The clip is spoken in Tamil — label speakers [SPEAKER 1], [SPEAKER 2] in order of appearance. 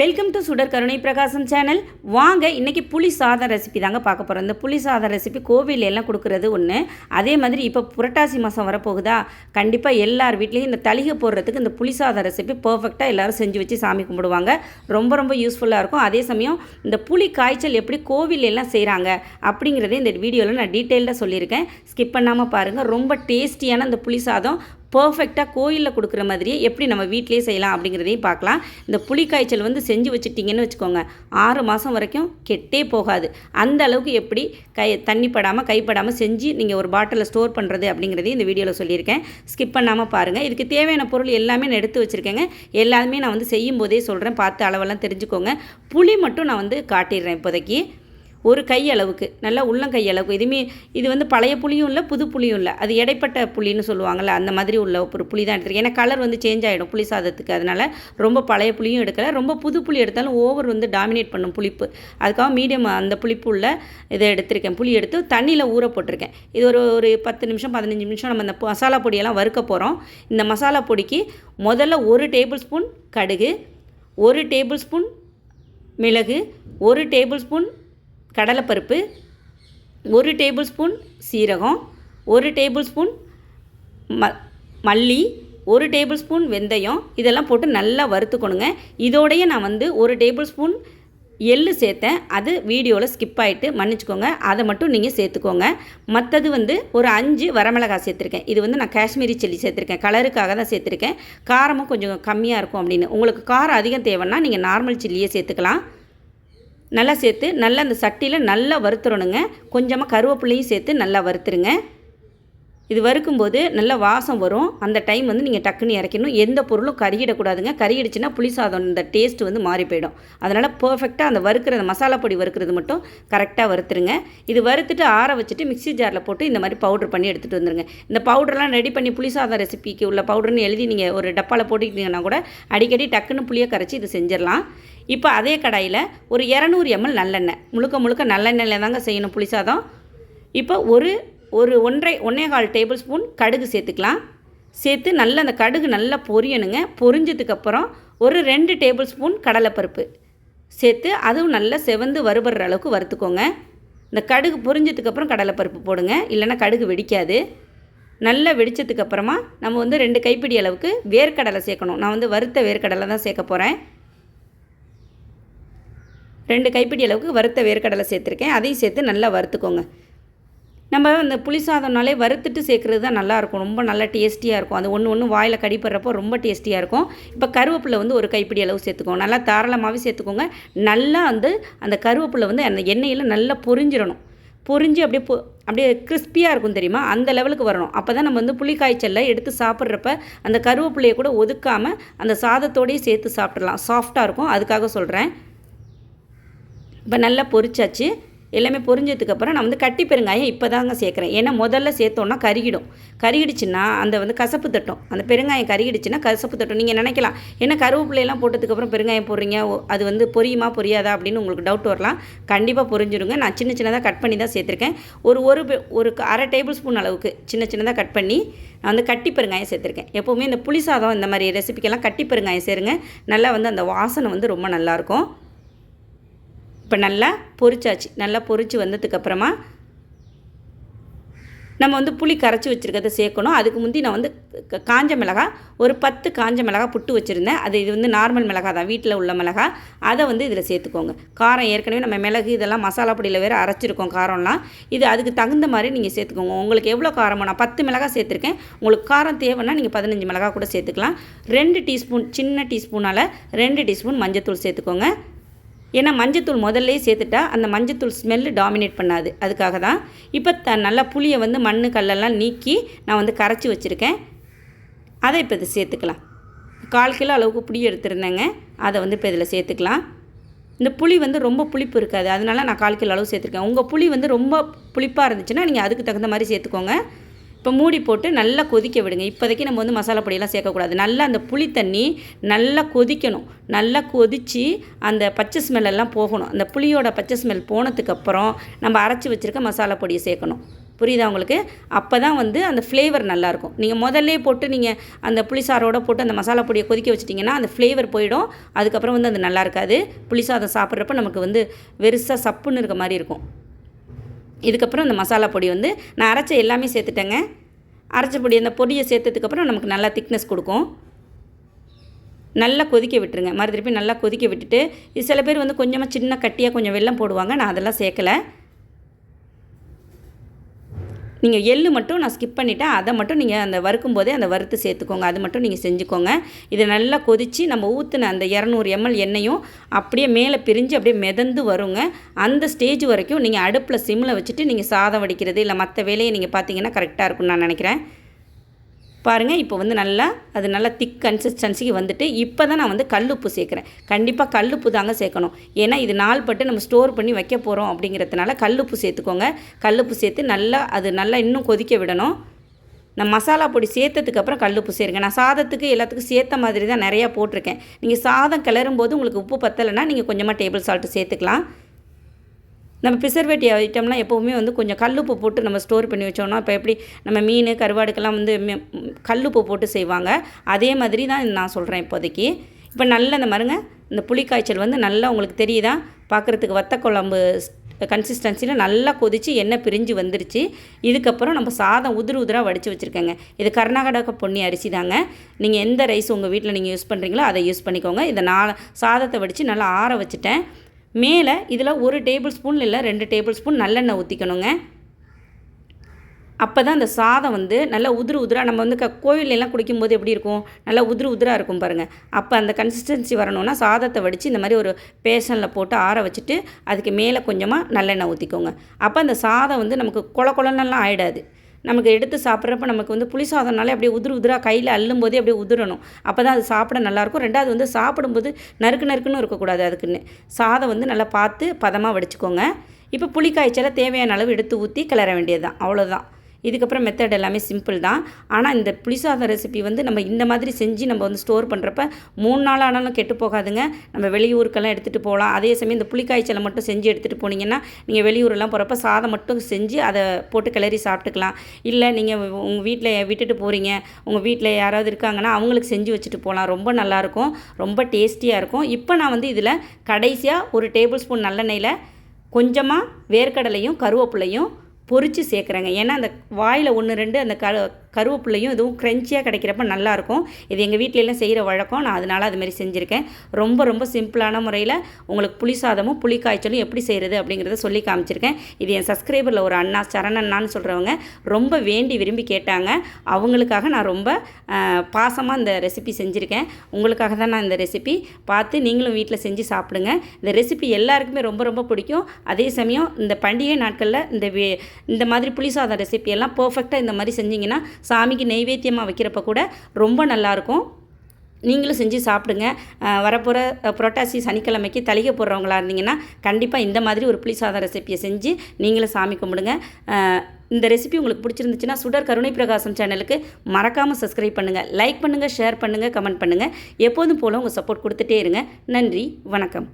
[SPEAKER 1] வெல்கம் டு சுடர் கருணை பிரகாசம் சேனல் வாங்க இன்றைக்கி புளி சாதம் ரெசிபி தாங்க பார்க்க போகிறோம் இந்த புளி சாதம் ரெசிபி கோவில்ல எல்லாம் கொடுக்குறது ஒன்று அதே மாதிரி இப்போ புரட்டாசி மாதம் வரப்போகுதா? கண்டிப்பாக எல்லார் வீட்லேயும் இந்த தளிகை போடுறதுக்கு இந்த புளி சாதம் ரெசிபி பர்ஃபெக்டாக எல்லோரும் செஞ்சு வச்சு சாமி கும்பிடுவாங்க. ரொம்ப ரொம்ப யூஸ்ஃபுல்லாக இருக்கும். அதே சமயம் இந்த புளி காய்ச்சல் எப்படி கோவில் எல்லாம் செய்கிறாங்க அப்படிங்கிறதே இந்த வீடியோவில் நான் டீட்டெயில்டாக சொல்லியிருக்கேன். ஸ்கிப் பண்ணாமல் பாருங்கள் ரொம்ப டேஸ்டியான இந்த புளி சாதம். பர்ஃபெக்டாக கோயிலில் கொடுக்குற மாதிரியே எப்படி நம்ம வீட்டிலேயே செய்யலாம் அப்படிங்கிறதையும் பார்க்கலாம். இந்த புளி காய்ச்சல் வந்து செஞ்சு வச்சுட்டிங்கன்னு வச்சுக்கோங்க. ஆறு மாதம் வரைக்கும் கெட்டே போகாது. அந்த அளவுக்கு எப்படி கை தண்ணி படாமல் கைப்படாமல் செஞ்சு நீங்கள் ஒரு பாட்டிலில் ஸ்டோர் பண்ணுறது அப்படிங்கிறதையும் இந்த வீடியோவில் சொல்லியிருக்கேன். ஸ்கிப் பண்ணாமல் பாருங்கள் இதுக்கு தேவையான பொருள் எல்லாமே நான் எடுத்து வச்சுருக்கேங்க. எல்லாமே நான் வந்து செய்யும் போதே சொல்கிறேன் பார்த்து அளவெல்லாம் தெரிஞ்சுக்கோங்க. புளி மட்டும் நான் வந்து காட்டிடுறேன் இப்போதைக்கு. ஒரு கை அளவுக்கு நல்லா உள்ளங்கை அளவுக்கு. இதுவுமே இது வந்து பழைய புளியும் இல்லை புது புளியும் இல்லை. அது இடைப்பட்ட புளின்னு சொல்லுவாங்கள்ல அந்த மாதிரி உள்ள ஒரு புளி தான் எடுத்துருக்கேன். ஏன்னா கலர் வந்து சேஞ்ச் ஆகிடும் புளி சாதத்துக்கு. அதனால் ரொம்ப பழைய புளியும் எடுக்கலை. ரொம்ப புது புளி எடுத்தாலும் ஓவர் வந்து டாமினேட் பண்ணும் புளிப்பு. அதுக்காக மீடியம் அந்த புளிப்பு உள்ள இதை எடுத்திருக்கேன். புளி எடுத்து தண்ணியில் ஊற போட்டிருக்கேன். இது ஒரு ஒரு பத்து நிமிஷம் பதினஞ்சு நிமிஷம் நம்ம இந்த மசாலா பொடியெல்லாம் வறுக்க போகிறோம் இந்த மசாலா பொடிக்கு முதல்ல ஒரு டேபிள் ஸ்பூன் கடுகு ஒரு டேபிள் ஸ்பூன் மிளகு ஒரு டேபிள் ஸ்பூன் கடலைப்பருப்பு ஒரு டேபிள் ஸ்பூன் சீரகம் ஒரு டேபிள் ஸ்பூன் ம மல்லி ஒரு டேபிள் ஸ்பூன் வெந்தயம். இதெல்லாம் போட்டு நல்லா வறுத்துக்கணுங்க. இதோடையே நான் வந்து ஒரு டேபிள் ஸ்பூன் எள்ளு சேர்த்தேன். அது வீடியோவில் ஸ்கிப் ஆகிட்டு மன்னிச்சுக்கோங்க. அதை மட்டும் நீங்கள் சேர்த்துக்கோங்க. மற்றது வந்து ஒரு அஞ்சு வரமிளகாய் சேர்த்துருக்கேன். இது வந்து நான் காஷ்மீரி சில்லி சேர்த்துருக்கேன். கலருக்காக தான் சேர்த்துருக்கேன். காரமும் கொஞ்சம் கம்மியாக இருக்கும் அப்படின்னு. உங்களுக்கு காரம் அதிகம் தேவைன்னா நீங்கள் நார்மல் சில்லியே சேர்த்துக்கலாம். நல்லா சேர்த்து நல்லா அந்த சட்டியில் நல்லா வறுத்துறணுங்க கொஞ்சமாக கருவேப்பிலையும் சேர்த்து நல்லா வறுத்துருங்க. இது வறுக்கும்போது நல்ல வாசம் வரும். அந்த டைம் வந்து நீங்கள் டக்குன்னு இறக்கணும் எந்த பொருளும் கருகிடக்கூடாதுங்க. கருகிடுச்சுன்னா புளி சாதம் இந்த டேஸ்ட் வந்து மாறி போயிடும். அதனால் பர்ஃபெக்டாக அந்த வறுக்கிற அந்த மசாலா பொடி வறுக்கிறது மட்டும் கரெக்டாக வறுத்துருங்க. இது வறுத்துட்டு ஆற வச்சுட்டு மிக்ஸி ஜாரில் போட்டு இந்த மாதிரி பவுடர் பண்ணி எடுத்துகிட்டு வந்துருங்க. இந்த பவுடர்லாம் ரெடி பண்ணி புளி சாதம் ரெசிபிக்கு உள்ள பவுடர்னு எழுதி நீங்கள் ஒரு டப்பாவில் போட்டுக்கிட்டீங்கன்னா கூட அடிக்கடி டக்குன்னு புளியை கரைச்சி இது செஞ்சிடலாம். இப்போ அதே கடாயில் ஒரு இரநூறு எம்எல் நல்லெண்ணெய். முழுக்க முழுக்க நல்லெண்ணெயில் தாங்க செய்யணும் புளி சாதம். இப்போ ஒரு ஒரு ஒன்றரை ஒன்றே கால் டேபிள் ஸ்பூன் கடுகு சேர்த்துக்கலாம். சேர்த்து நல்லா அந்த கடுகு நல்லா பொரியணுங்க. பொரிஞ்சதுக்கப்புறம் ஒரு ரெண்டு டேபிள் ஸ்பூன் கடலைப்பருப்பு சேர்த்து அதுவும் நல்லா செவந்து வறுபடுற அளவுக்கு வறுத்துக்கோங்க. இந்த கடுகு பொரிஞ்சதுக்கப்புறம் கடலைப்பருப்பு போடுங்க. இல்லைன்னா கடுகு வெடிக்காது. நல்லா வெடித்ததுக்கப்புறமா நம்ம வந்து ரெண்டு கைப்பிடி அளவுக்கு வேர்க்கடலை சேர்க்கணும். நான் வந்து வறுத்த வேர்க்கடலை தான் சேர்க்க போகிறேன் ரெண்டு கைப்பிடி அளவுக்கு வறுத்த வேர்க்கடலை சேர்த்துருக்கேன். அதையும் சேர்த்து நல்லா வறுத்துக்கோங்க. நம்ம இந்த புளி சாதம்னாலே வறுத்துட்டு சேர்க்குறது தான் நல்லாயிருக்கும் ரொம்ப நல்லா டேஸ்டியாக இருக்கும். அது ஒன்று ஒன்று வாயில் கடிப்படுறப்போ ரொம்ப டேஸ்டியாக இருக்கும். இப்போ கருவேப்பிலை வந்து ஒரு கைப்பிடி அளவு சேர்த்துக்கோங்க. நல்லா தாராளமாகவே சேர்த்துக்கோங்க. நல்லா வந்து அந்த கருவேப்பிலை வந்து அந்த எண்ணெயில் நல்லா பொரிஞ்சிடணும். பொரிஞ்சு அப்படியே பொ அப்படியே கிறிஸ்பியாக இருக்கும் தெரியுமா? அந்த லெவலுக்கு வரணும். அப்போ தான் நம்ம வந்து புளி காய்ச்சலில் எடுத்து சாப்பிட்றப்ப அந்த கருவேப்பிலையை கூட ஒதுக்காமல் அந்த சாதத்தோடையே சேர்த்து சாப்பிட்றலாம் சாஃப்டாக இருக்கும். அதுக்காக சொல்கிறேன் இப்போ நல்லா பொரிச்சாச்சு. எல்லாமே பொரிஞ்சதுக்கப்புறம் நான் வந்து கட்டி பெருங்காயம் இப்போ தாங்க சேர்க்குறேன். ஏன்னா முதல்ல சேர்த்தோன்னா கருகிடும். கருகிடுச்சுன்னா அந்த வந்து கசப்பு தட்டும். அந்த பெருங்காயம் கருகிடுச்சுன்னா கசப்பு தட்டும். நீங்கள் நினைக்கலாம். ஏன்னா கருவேப்பிலையெல்லாம் போட்டதுக்கப்புறம் பெருங்காயம் போடுறீங்க. அது வந்து பொரியுமா பொரியாதா அப்படின்னு உங்களுக்கு டவுட் வரலாம். கண்டிப்பாக பொரிஞ்சிடுங்க நான் சின்ன சின்னதாக கட் பண்ணி தான் சேர்த்துருக்கேன். ஒரு ஒரு ஒரு க- அரை டேபிள் ஸ்பூன் அளவுக்கு சின்ன சின்னதாக கட் பண்ணி நான் வந்து கட்டி பெருங்காயம் சேர்த்துருக்கேன். எப்போவுமே இந்த புளி சாதம் இந்த மாதிரி ரெசிபிக்கெல்லாம் கட்டி பெருங்காயம் சேருங்க. நல்லா வந்து அந்த வாசனை வந்து ரொம்ப நல்லாயிருக்கும் இப்போ நல்லா பொரிச்சாச்சு. நல்லா பொரித்து வந்ததுக்கப்புறமா நம்ம வந்து புளி கரைச்சி வச்சுருக்கிறத சேர்க்கணும். அதுக்கு முந்தி நான் வந்து க- காஞ்ச மிளகா ஒரு பத்து காஞ்ச மிளகா புட்டு வச்சுருந்தேன். அது இது வந்து நார்மல் மிளகா தான். வீட்டில் உள்ள மிளகா. அதை வந்து இதில் சேர்த்துக்கோங்க. காரம் ஏற்கனவே நம்ம மிளகு இதெல்லாம் மசாலா பொடியில் வேறு அரைச்சிருக்கோம் காரம்லாம். இது அதுக்கு தகுந்த மாதிரி நீங்கள் சேர்த்துக்கோங்க. உங்களுக்கு எவ்வளோ காரமோ நான் பத்து மிளகா சேர்த்துருக்கேன். உங்களுக்கு காரம் தேவைன்னா நீங்கள் பதினஞ்சு மிளகா கூட சேர்த்துக்கலாம். ரெண்டு டீஸ்பூன் சின்ன டீஸ்பூனால் ரெண்டு டீஸ்பூன் மஞ்சத்தூள் சேர்த்துக்கோங்க. ஏன்னா மஞ்சத்தூள் முதல்லே சேர்த்துட்டா அந்த மஞ்சத்தூள் ஸ்மெல்லு டாமினேட் பண்ணாது. அதுக்காக தான் இப்போ த நல்லா புளியை வந்து மண் கல்லெல்லாம் நீக்கி நான் வந்து கரைச்சி வச்சுருக்கேன். அதை இப்போ இது சேர்த்துக்கலாம். கால் கிலோ அளவுக்கு புளி எடுத்துருந்தேங்க. அதை வந்து இப்போ இதில் சேர்த்துக்கலாம். இந்த புளி வந்து ரொம்ப புளிப்பு இருக்காது. அதனால நான் கால் கிலோ அளவு சேர்த்துருக்கேன். உங்கள் புளி வந்து ரொம்ப புளிப்பாக இருந்துச்சுன்னா நீங்கள் அதுக்கு தகுந்த மாதிரி சேர்த்துக்கோங்க. இப்போ மூடி போட்டு நல்லா கொதிக்க விடுங்க. இப்போதைக்கு நம்ம வந்து மசாலா பொடியெல்லாம் சேர்க்கக்கூடாது. நல்லா அந்த புளி தண்ணி நல்லா கொதிக்கணும். நல்லா கொதித்து அந்த பச்சை ஸ்மெல் எல்லாம் போகணும். அந்த புளியோட பச்சை ஸ்மெல் போனதுக்கப்புறம் நம்ம அரைச்சி வச்சுருக்க மசாலா பொடியை சேர்க்கணும். புரியுதா உங்களுக்கு? அப்போ தான் வந்து அந்த ஃப்ளேவர் நல்லாயிருக்கும். நீங்கள் முதல்லே போட்டு நீங்கள் அந்த புளிசாரோட போட்டு அந்த மசாலா பொடியை கொதிக்க வச்சிட்டிங்கன்னா அந்த ஃப்ளேவர் போயிடும். அதுக்கப்புறம் வந்து அது நல்லா இருக்காது. புளிசாதம் சாப்பிட்றப்ப நமக்கு வந்து வெறுசாக சப்புன்னு இருக்க மாதிரி இருக்கும். இதுக்கப்புறம் இந்த மசாலா பொடி வந்து நான் அரைச்ச எல்லாமே சேர்த்துட்டேங்க. அரைச்ச பொடி அந்த பொடியை சேர்த்ததுக்கப்புறம் நமக்கு நல்லா திக்னஸ் கொடுக்கும். நல்லா கொதிக்க விட்டுருங்க. மறு திருப்பி நல்லா கொதிக்க விட்டுட்டு இது சில பேர் வந்து கொஞ்சமாக சின்ன கட்டியாக கொஞ்சம் வெள்ளம் போடுவாங்க. நான் அதெல்லாம் சேர்க்கலை. நீங்கள் எள்ளு மட்டும் நான் ஸ்கிப் பண்ணிவிட்டேன் அதை மட்டும் நீங்கள் அந்த வறுக்கும் போதே அந்த வறுத்து சேர்த்துக்கோங்க. அது மட்டும் நீங்கள் செஞ்சுக்கோங்க. இதை நல்லா கொதித்து நம்ம ஊற்றின அந்த இரநூறு எம்எல் எண்ணெயும் அப்படியே மேலே பிரிஞ்சு அப்படியே மிதந்து வருங்க. அந்த ஸ்டேஜ் வரைக்கும் நீங்கள் அடுப்பில் சிம்மில் வச்சுட்டு நீங்கள் சாதம் வடிக்கிறது இல்லை மற்ற வேலையை நீங்கள் பார்த்தீங்கன்னா கரெக்டாக இருக்கும்னு நான் நினைக்கிறேன். பாருங்கள் இப்போ வந்து நல்லா அது நல்லா திக் கன்சிஸ்டன்சிக்கு வந்துட்டு இப்போ தான் நான் வந்து கல்லுப்பு சேர்க்குறேன். கண்டிப்பாக கல்லுப்பு தாங்க சேர்க்கணும். ஏன்னா இது நாள் பட்டு நம்ம ஸ்டோர் பண்ணி வைக்க போகிறோம் அப்படிங்கிறதுனால கல்லுப்பு சேர்த்துக்கோங்க. கல்லுப்பு சேர்த்து நல்லா அது நல்லா இன்னும் கொதிக்க விடணும். நான் மசாலா பொடி சேர்த்ததுக்கப்புறம் கல்லுப்பு சேருங்க. நான் சாதத்துக்கு எல்லாத்துக்கும் சேர்த்த மாதிரி தான் நிறையா போட்டிருக்கேன். நீங்கள் சாதம் கிளறும் போது உங்களுக்கு உப்பு பத்தலைன்னா நீங்கள் கொஞ்சமாக டேபிள் சால்ட்டு சேர்த்துக்கலாம். நம்ம ப்ரிசர்வேட்டிவ் ஐட்டம்லாம் எப்போவுமே வந்து கொஞ்சம் கல்லுப்பு போட்டு நம்ம ஸ்டோர் பண்ணி வச்சோம்னா இப்போ எப்படி நம்ம மீன் கருவாடுக்கெல்லாம் வந்து மெ- கல்லுப்பு போட்டு செய்வாங்க. அதே மாதிரி தான் நான் சொல்கிறேன் இப்போதைக்கு. இப்போ நல்ல இந்த மருங்க இந்த புளிக்காய்ச்சல் வந்து நல்லா உங்களுக்கு தெரியுதா? பார்க்குறதுக்கு வத்த குழம்பு கன்சிஸ்டன்சியில் நல்லா கொதித்து எண்ணெய் பிரிஞ்சு வந்துருச்சு. இதுக்கப்புறம் நம்ம சாதம் உதிர் உதிராக வடித்து வச்சுருக்கேங்க. இது கர்நாடக பொன்னி அரிசி தாங்க. நீங்கள் எந்த ரைஸ் உங்கள் வீட்டில் நீங்கள் யூஸ் பண்ணுறீங்களோ அதை யூஸ் பண்ணிக்கோங்க. இதை நான் சாதத்தை வடித்து நல்லா ஆற வச்சுட்டேன். மேலே இதில் ஒரு டேபிள் ஸ்பூன் இல்லை ரெண்டு டேபிள் ஸ்பூன் நல்லெண்ணெய் ஊற்றிக்கணுங்க அப்போ தான் அந்த சாதம் வந்து நல்லா உதிரு உதிராக நம்ம வந்து க கோயிலெலாம் குடிக்கும்போது எப்படி இருக்கும்? நல்லா உதிரு உதிராக இருக்கும் பாருங்கள் அப்போ அந்த கன்சிஸ்டன்சி வரணும்னா சாதத்தை வடித்து இந்த மாதிரி ஒரு பேஷனில் போட்டு ஆற வச்சுட்டு அதுக்கு மேலே கொஞ்சமாக நல்லெண்ணெய் ஊற்றிக்கோங்க அப்போ அந்த சாதம் வந்து நமக்கு கொல கொலன்னெல்லாம் ஆகிடாது நமக்கு எடுத்து சாப்பிட்றப்ப நமக்கு வந்து புளி சாதம்னாலே அப்படியே உதிரு உதிராக கையில் அள்ளும் போதே அப்படியே உதிரணும். அப்போ தான் அது சாப்பிட நல்லாயிருக்கும். ரெண்டாவது வந்து சாப்பிடும்போது நறுக்கு நறுக்குன்னு இருக்கக்கூடாது அதுக்குன்னு. சாதம் வந்து நல்லா பார்த்து பதமாக வடிச்சுக்கோங்க. இப்போ புளிக்காய்ச்சலை தேவையான அளவு எடுத்து ஊற்றி கிளற வேண்டியது தான் அவ்வளோதான் இதுக்கப்புறம் மெத்தட் எல்லாமே சிம்பிள் தான். ஆனால் இந்த புளிசாதம் ரெசிபி வந்து நம்ம இந்த மாதிரி செஞ்சு நம்ம வந்து ஸ்டோர் பண்ணுறப்ப மூணு நாள் ஆனாலும் கெட்டு போகாதுங்க. நம்ம வெளியூருக்கெல்லாம் எடுத்துகிட்டு போகலாம். அதே சமயம் இந்த புளிக்காய்ச்சலை மட்டும் செஞ்சு எடுத்துகிட்டு போனீங்கன்னா நீங்கள் வெளியூரெல்லாம் போகிறப்ப சாதம் மட்டும் செஞ்சு அதை போட்டு கிளறி சாப்பிட்டுக்கலாம். இல்லை நீங்கள் உங்கள் வீட்டில் விட்டுட்டு போகிறீங்க உங்கள் வீட்டில் யாராவது இருக்காங்கன்னா அவங்களுக்கு செஞ்சு வச்சுட்டு போகலாம். ரொம்ப நல்லாயிருக்கும் ரொம்ப டேஸ்டியாக இருக்கும். இப்போ நான் வந்து இதில் கடைசியாக ஒரு டேபிள் ஸ்பூன் நல்லெண்ணெயில் கொஞ்சமாக வேர்க்கடலையும் கருவேப்பிலையும் பொரித்து சேர்க்குறேங்க. ஏன்னா அந்த வாயில் ஒன்று ரெண்டு அந்த க கருவேப்பிலையும் இதுவும் க்ரன்ச்சியாக கிடைக்கிறப்ப நல்லாயிருக்கும். இது எங்கள் வீட்டிலலாம் செய்கிற வழக்கம். நான் அதனால் அதுமாரி செஞ்சுருக்கேன். ரொம்ப ரொம்ப சிம்பிளான முறையில் உங்களுக்கு புளி சாதமும் புளி காய்ச்சலும் எப்படி செய்கிறது அப்படிங்கிறத சொல்லி காமிச்சிருக்கேன். இது என் சப்ஸ்கிரைபரில் ஒரு அண்ணா சரண் அண்ணான்னு சொல்கிறவங்க ரொம்ப வேண்டி விரும்பி கேட்டாங்க. அவங்களுக்காக நான் ரொம்ப பாசமாக இந்த ரெசிபி செஞ்சுருக்கேன். உங்களுக்காக தான் நான் இந்த ரெசிபி பார்த்து நீங்களும் வீட்டில் செஞ்சு சாப்பிடுங்க. இந்த ரெசிபி எல்லாருக்குமே ரொம்ப ரொம்ப பிடிக்கும். அதே சமயம் இந்த பண்டிகை நாட்களில் இந்த வே இந்த மாதிரி புளி சாதம் ரெசிபி எல்லாம் பர்ஃபெக்டாக இந்த மாதிரி செஞ்சிங்கன்னா சாமிக்கு நெய்வேத்தியமாக வைக்கிறப்ப கூட ரொம்ப நல்லாயிருக்கும். நீங்களும் செஞ்சு சாப்பிடுங்க. வரப்போகிற புரட்டாசி சனிக்கிழமைக்கு தளிகை போடுறவங்களா இருந்தீங்கன்னா கண்டிப்பாக இந்த மாதிரி ஒரு புளி சாதம் ரெசிப்பியை செஞ்சு நீங்களும் சாமி கும்பிடுங்க. இந்த ரெசிபி உங்களுக்கு பிடிச்சிருந்துச்சுன்னா சுடர் கருணை பிரகாசம் சேனலுக்கு மறக்காமல் சப்ஸ்கிரைப் பண்ணுங்கள் லைக் பண்ணுங்கள் ஷேர் பண்ணுங்கள் கமெண்ட் பண்ணுங்கள் எப்போதும் போல் உங்கள் சப்போர்ட் கொடுத்துட்டே இருங்க. நன்றி வணக்கம்.